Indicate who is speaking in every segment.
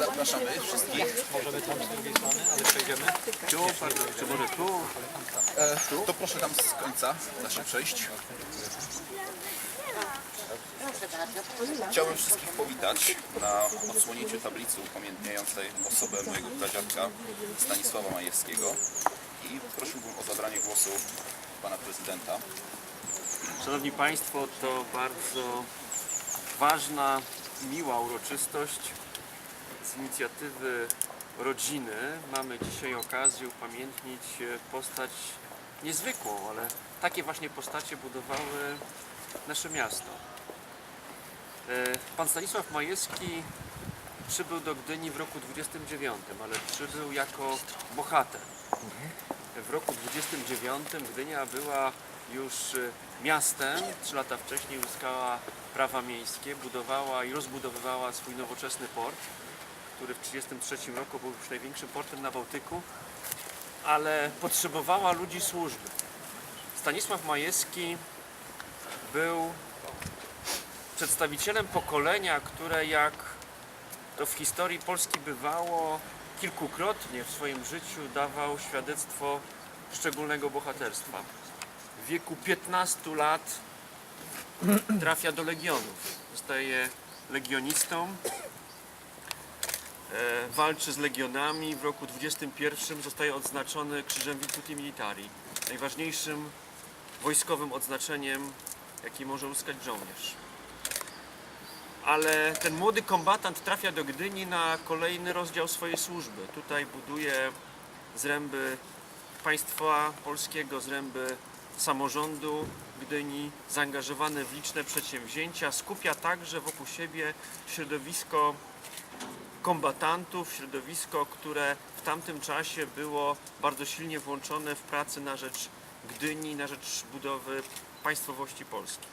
Speaker 1: Zapraszamy wszystkich.
Speaker 2: Możemy tam z drugiej strony, ale przejdziemy. Tu, czy może tu?
Speaker 1: E, to proszę tam z końca da się przejść. Chciałbym wszystkich powitać na odsłonięciu tablicy upamiętniającej osobę mojego pradziadka Stanisława Majewskiego i prosiłbym o zabranie głosu pana prezydenta.
Speaker 2: Szanowni Państwo, to bardzo ważna, miła uroczystość z inicjatywy rodziny. Mamy dzisiaj okazję upamiętnić e, postać niezwykłą, ale takie właśnie postacie budowały nasze miasto. E, Pan Stanisław Majewski przybył do Gdyni w roku 29, ale przybył jako bohater. W roku 29 Gdynia była już y, miastem. Trzy lata wcześniej uzyskała prawa miejskie, budowała i rozbudowywała swój nowoczesny port, który w 1933 roku był już największym portem na Bałtyku, ale potrzebowała ludzi służby. Stanisław Majewski był przedstawicielem pokolenia, które jak to w historii Polski bywało, kilkukrotnie w swoim życiu dawał świadectwo szczególnego bohaterstwa. W wieku 15 lat trafia do legionów. Zostaje legionistą. E, walczy z legionami. W roku 21 zostaje odznaczony Krzyżem Virtuti Militari. Najważniejszym wojskowym odznaczeniem, jaki może uzyskać żołnierz ale ten młody kombatant trafia do Gdyni na kolejny rozdział swojej służby. Tutaj buduje zręby państwa polskiego, zręby samorządu Gdyni, zaangażowany w liczne przedsięwzięcia, skupia także wokół siebie środowisko kombatantów, środowisko, które w tamtym czasie było bardzo silnie włączone w pracę na rzecz Gdyni, na rzecz budowy państwowości polskiej.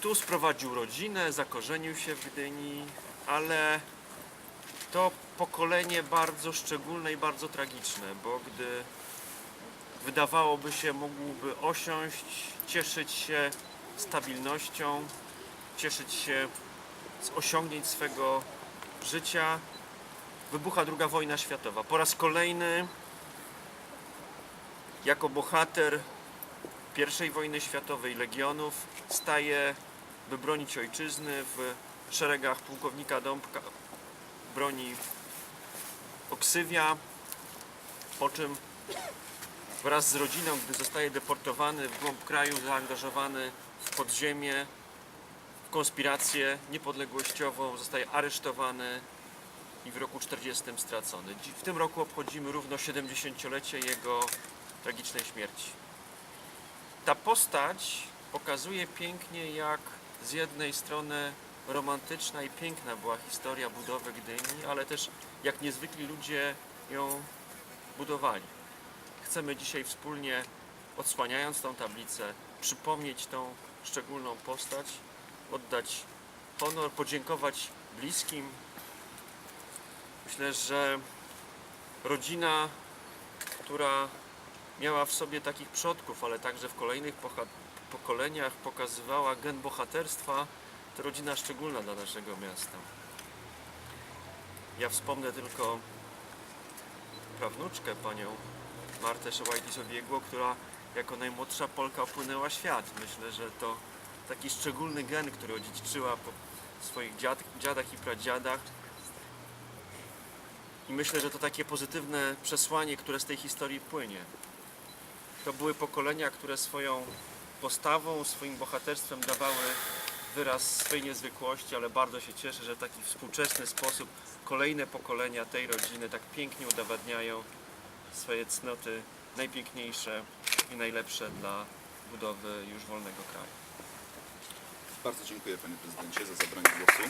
Speaker 2: Tu sprowadził rodzinę, zakorzenił się w Gdyni, ale to pokolenie bardzo szczególne i bardzo tragiczne, bo gdy wydawałoby się mógłby osiąść, cieszyć się stabilnością, cieszyć się z osiągnięć swego życia, wybucha II wojna światowa. Po raz kolejny jako bohater I wojny światowej Legionów staje, by bronić ojczyzny w szeregach pułkownika Dąbka broni Oksywia, po czym wraz z rodziną, gdy zostaje deportowany w głąb kraju, zaangażowany w podziemie, w konspirację niepodległościową, zostaje aresztowany i w roku 40 stracony. W tym roku obchodzimy równo 70-lecie jego tragicznej śmierci. Ta postać pokazuje pięknie, jak z jednej strony romantyczna i piękna była historia budowy Gdyni, ale też jak niezwykli ludzie ją budowali. Chcemy dzisiaj wspólnie, odsłaniając tą tablicę, przypomnieć tą szczególną postać, oddać honor, podziękować bliskim. Myślę, że rodzina, która miała w sobie takich przodków, ale także w kolejnych pokoleniach pokazywała gen bohaterstwa, to rodzina szczególna dla naszego miasta. Ja wspomnę tylko prawnuczkę, panią Martę Szołajtis-Obiegło, która jako najmłodsza Polka opłynęła świat. Myślę, że to taki szczególny gen, który odziedziczyła po swoich dziad, dziadach i pradziadach. I myślę, że to takie pozytywne przesłanie, które z tej historii płynie. To były pokolenia, które swoją postawą, swoim bohaterstwem dawały wyraz swojej niezwykłości, ale bardzo się cieszę, że w taki współczesny sposób kolejne pokolenia tej rodziny tak pięknie udowadniają swoje cnoty najpiękniejsze i najlepsze dla budowy już wolnego kraju.
Speaker 1: Bardzo dziękuję panie prezydencie za zabranie głosu.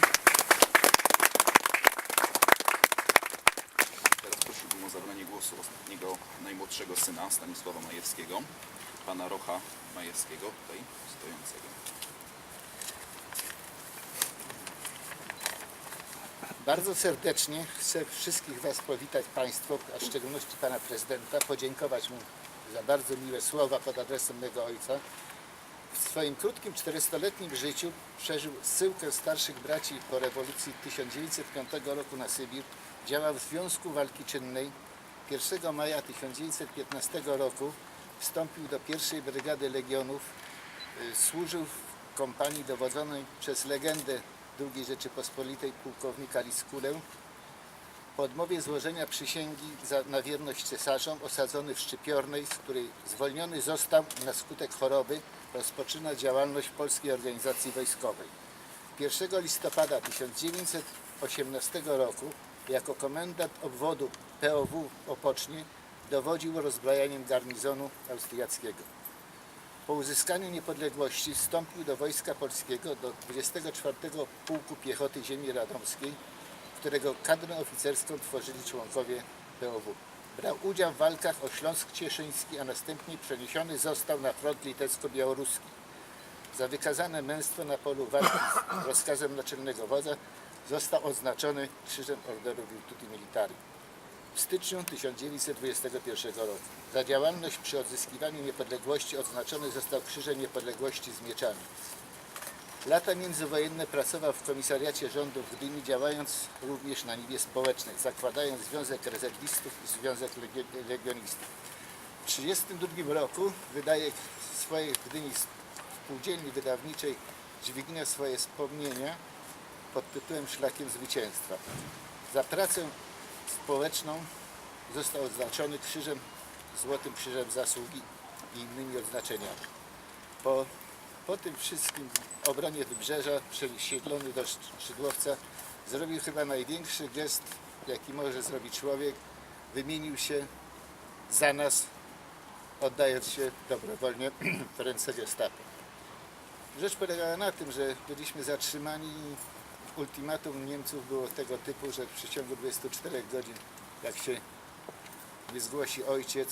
Speaker 1: Teraz prosiłbym o zabranie głosu ostatniego, najmłodszego syna Stanisława Majewskiego, pana Rocha Majewskiego, tutaj stojącego.
Speaker 3: Bardzo serdecznie chcę wszystkich Was powitać Państwo, a w szczególności Pana Prezydenta, podziękować Mu za bardzo miłe słowa pod adresem mego ojca. W swoim krótkim 400-letnim życiu przeżył zsyłkę starszych braci po rewolucji 1905 roku na Sybir. Działał w Związku Walki Czynnej. 1 maja 1915 roku wstąpił do pierwszej brygady legionów. Y, Służył w kompanii dowodzonej przez legendę II Rzeczypospolitej pułkownika Liskulę. Po odmowie złożenia przysięgi za, na wierność cesarzom, osadzony w Szczypiornej, z której zwolniony został na skutek choroby, rozpoczyna działalność Polskiej Organizacji Wojskowej. 1 listopada 1918 roku jako komendant obwodu POW Opocznie dowodził rozbrajaniem garnizonu austriackiego. Po uzyskaniu niepodległości wstąpił do Wojska Polskiego do 24 Pułku Piechoty Ziemi Radomskiej, którego kadrę oficerską tworzyli członkowie POW. Brał udział w walkach o Śląsk Cieszyński, a następnie przeniesiony został na front litewsko-białoruski. Za wykazane męstwo na polu walki z rozkazem naczelnego wodza został oznaczony Krzyżem Orderu Virtuti Militari w styczniu 1921 roku. Za działalność przy odzyskiwaniu niepodległości odznaczony został Krzyżem Niepodległości z mieczami. Lata międzywojenne pracował w komisariacie rządu w Gdyni, działając również na niwie społecznej, zakładając Związek Rezerwistów i Związek Legio- Legionistów. W 1932 roku wydaje w swojej Gdyni spółdzielni wydawniczej dźwignia swoje wspomnienia pod tytułem Szlakiem Zwycięstwa. Za pracę społeczną został odznaczony krzyżem, Złotym Krzyżem Zasługi i innymi odznaczeniami. Po, po tym wszystkim obronie Wybrzeża, przesiedlony do Sz- Szydłowca, zrobił chyba największy gest, jaki może zrobić człowiek. Wymienił się za nas, oddając się dobrowolnie w ręce gestapo. Rzecz polegała na tym, że byliśmy zatrzymani ultimatum Niemców było tego typu, że w przeciągu 24 godzin, jak się nie zgłosi ojciec,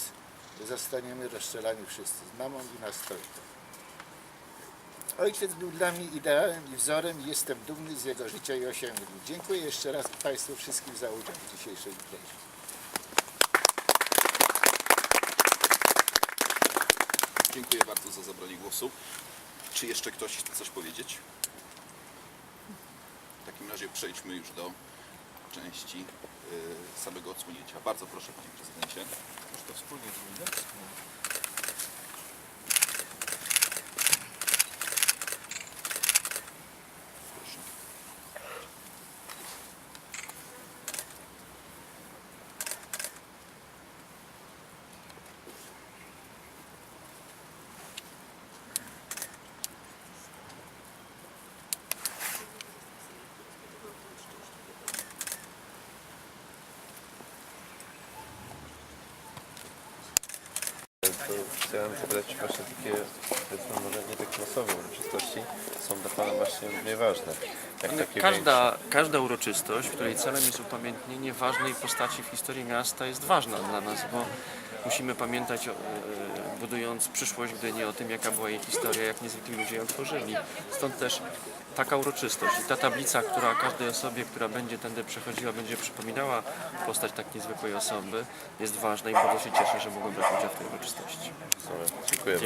Speaker 3: zostaniemy rozstrzelani wszyscy, z mamą i na stojkę. Ojciec był dla mnie ideałem i wzorem i jestem dumny z jego życia i osiągnięć. Dziękuję jeszcze raz Państwu wszystkim za udział w dzisiejszej imprezie.
Speaker 1: Dziękuję bardzo za zabranie głosu. Czy jeszcze ktoś chce coś powiedzieć? Takim razie przejdźmy już do części y, samego odsłonięcia. Bardzo proszę Panie Prezydencie.
Speaker 2: Może to wspólnie zrobimy?
Speaker 4: To chciałem zadać właśnie takie, powiedzmy, może nie tak masowe uroczystości, są dla Pana właśnie równie ważne. Jak takie
Speaker 2: Każda, każda uroczystość, której celem jest upamiętnienie ważnej postaci w historii miasta jest ważna dla nas, bo musimy pamiętać, e, budując przyszłość Gdyni, o tym, jaka była jej historia, jak niezwykli ludzie ją tworzyli. Stąd też taka uroczystość i ta tablica, która każdej osobie, która będzie tędy przechodziła, będzie przypominała postać tak niezwykłej osoby, jest ważna i bardzo się cieszę, że mogłem brać udział w tej uroczystości.
Speaker 4: Dziękuję.